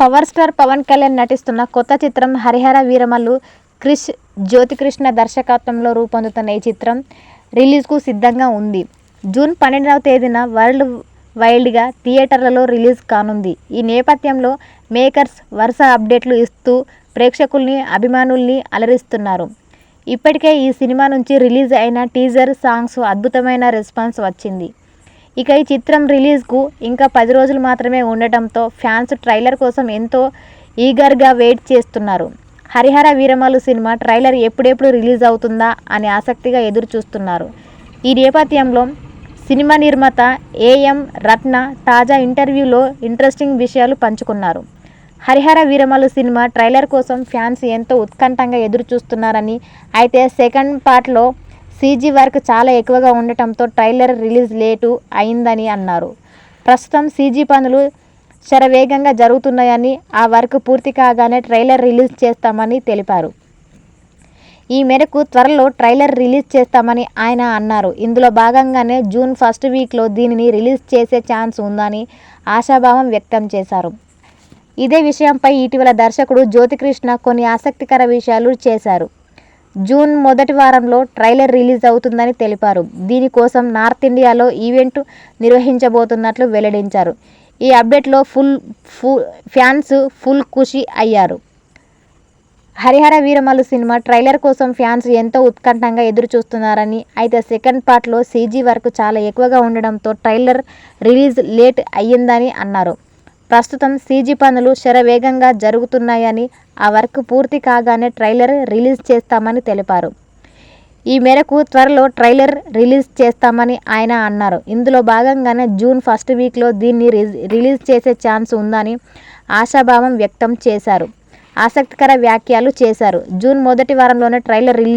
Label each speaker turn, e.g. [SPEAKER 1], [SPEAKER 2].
[SPEAKER 1] Power star Pawan Kalyan నటిస్తున్న కొత్త చిత్రం హరిహర వీరమల్లు క్రిష్ జ్యోతికృష్ణ దర్శకత్వంలో రూపొందుతున్న ఈ చిత్రం రిలీజ్కు సిద్ధంగా ఉంది. జూన్ పన్నెండవ తేదీన వరల్డ్ వైల్డ్గా థియేటర్లలో రిలీజ్ కానుంది. ఈ నేపథ్యంలో మేకర్స్ వరుస అప్డేట్లు ఇస్తూ ప్రేక్షకుల్ని అభిమానుల్ని అలరిస్తున్నారు. ఇప్పటికే ఈ సినిమా నుంచి రిలీజ్ అయిన టీజర్ సాంగ్స్ అద్భుతమైన రెస్పాన్స్ వచ్చింది. ఇక ఈ చిత్రం రిలీజ్కు ఇంకా పది రోజులు మాత్రమే ఉండటంతో ఫ్యాన్స్ ట్రైలర్ కోసం ఎంతో ఈగర్గా వెయిట్ చేస్తున్నారు. హరిహర వీరమాలు సినిమా ట్రైలర్ ఎప్పుడెప్పుడు రిలీజ్ అవుతుందా అని ఆసక్తిగా ఎదురు చూస్తున్నారు ఈ నేపథ్యంలో సినిమా నిర్మాత ఏఎం రత్న తాజా ఇంటర్వ్యూలో ఇంట్రెస్టింగ్ విషయాలు పంచుకున్నారు. హరిహర వీరమలు సినిమా ట్రైలర్ కోసం ఫ్యాన్స్ ఎంతో ఉత్కంఠంగా ఎదురు చూస్తున్నారని అయితే సెకండ్ పార్ట్లో సీజీ వర్క్ చాలా ఎక్కువగా ఉండటంతో ట్రైలర్ రిలీజ్ లేటు అయిందని అన్నారు. ప్రస్తుతం సీజీ పనులు శరవేగంగా జరుగుతున్నాయని ఆ వర్క్ పూర్తి కాగానే ట్రైలర్ రిలీజ్ చేస్తామని తెలిపారు. ఈ మేరకు త్వరలో ట్రైలర్ రిలీజ్ చేస్తామని ఆయన అన్నారు. ఇందులో భాగంగానే జూన్ ఫస్ట్ వీక్లో దీనిని రిలీజ్ చేసే ఛాన్స్ ఉందని ఆశాభావం వ్యక్తం చేశారు. ఇదే విషయంపై ఇటీవల దర్శకుడు జ్యోతికృష్ణ కొన్ని ఆసక్తికర విషయాలు చేశారు. జూన్ మొదటి వారంలో ట్రైలర్ రిలీజ్ అవుతుందని తెలిపారు. దీనికోసం నార్త్ ఇండియాలో ఈవెంట్ నిర్వహించబోతున్నట్లు వెల్లడించారు. ఈ అప్డేట్లో ఫుల్ ఫు ఫ్యాన్స్ ఫుల్ ఖుషి అయ్యారు. హరిహర వీరమల్లు సినిమా ట్రైలర్ కోసం ఫ్యాన్స్ ఎంతో ఉత్కంఠంగా ఎదురు చూస్తున్నారని అయితే సెకండ్ పార్ట్లో సీజీ వర్క్ చాలా ఎక్కువగా ఉండడంతో ట్రైలర్ రిలీజ్ లేట్ అయ్యిందని అన్నారు. ప్రస్తుతం సీజీ పనులు శరవేగంగా జరుగుతున్నాయని ఆ వర్క్ పూర్తి కాగానే ట్రైలర్ రిలీజ్ చేస్తామని తెలిపారు. ఈ మేరకు త్వరలో ట్రైలర్ రిలీజ్ చేస్తామని ఆయన అన్నారు. ఇందులో భాగంగానే జూన్ ఫస్ట్ వీక్లో దీన్ని రిలీజ్ చేసే ఛాన్స్ ఉందని ఆశాభావం వ్యక్తం చేశారు. ఆసక్తికర వ్యాఖ్యలు చేశారు. జూన్ మొదటి వారంలోనే ట్రైలర్ రిలీజ్